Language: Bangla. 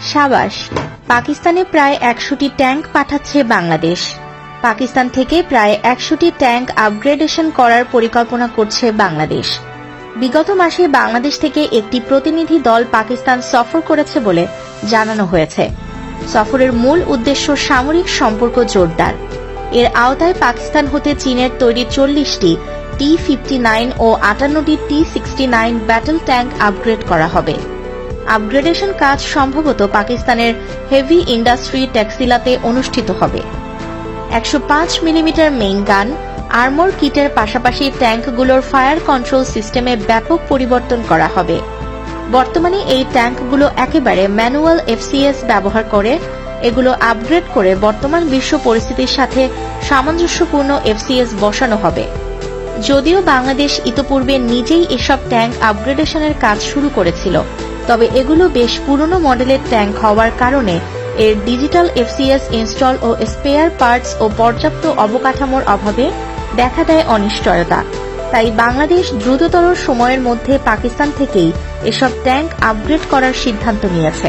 সাবাস, পাকিস্তানে প্রায় একশোটি ট্যাঙ্ক পাঠাচ্ছে বাংলাদেশ। পাকিস্তান থেকে প্রায় একশোটি ট্যাঙ্ক আপগ্রেডেশন করার পরিকল্পনা করছে বাংলাদেশ। বিগত মাসে বাংলাদেশ থেকে একটি প্রতিনিধি দল পাকিস্তান সফর করেছে বলে জানানো হয়েছে। সফরের মূল উদ্দেশ্য সামরিক সম্পর্ক জোরদার। এর আওতায় পাকিস্তান হতে চীনের তৈরি চল্লিশটি টি ফিফটি নাইন ও আটান্নটি T sixty nine battle tank upgrade করা হবে। আপগ্রেডেশন কাজ সম্ভবত পাকিস্তানের হেভি ইন্ডাস্ট্রি ট্যাক্সিলাতে অনুষ্ঠিত হবে। একশো পাঁচ মিলিমিটার মেইন গান আর্মর কিটের পাশাপাশি ট্যাঙ্কগুলোর ফায়ার কন্ট্রোল সিস্টেমে ব্যাপক পরিবর্তন করা হবে। বর্তমানে এই ট্যাঙ্কগুলো একেবারে ম্যানুয়াল এফসিএস ব্যবহার করে, এগুলো আপগ্রেড করে বর্তমান বিশ্ব পরিস্থিতির সাথে সামঞ্জস্যপূর্ণ এফসিএস বসানো হবে। যদিও বাংলাদেশ ইতোপূর্বে নিজেই এসব ট্যাঙ্ক আপগ্রেডেশনের কাজ শুরু করেছিল তবে এগুলো বেশ পুরনো মডেলের ট্যাঙ্ক হওয়ার কারণে এর ডিজিটাল এফসিএস ইনস্টল ও স্পেয়ার পার্টস ও পর্যাপ্ত অবকাঠামোর অভাবে দেখা দেয় অনিশ্চয়তা। তাই বাংলাদেশ দ্রুততর সময়ের মধ্যে পাকিস্তান থেকেই এসব ট্যাঙ্ক আপগ্রেড করার সিদ্ধান্ত নিয়েছে।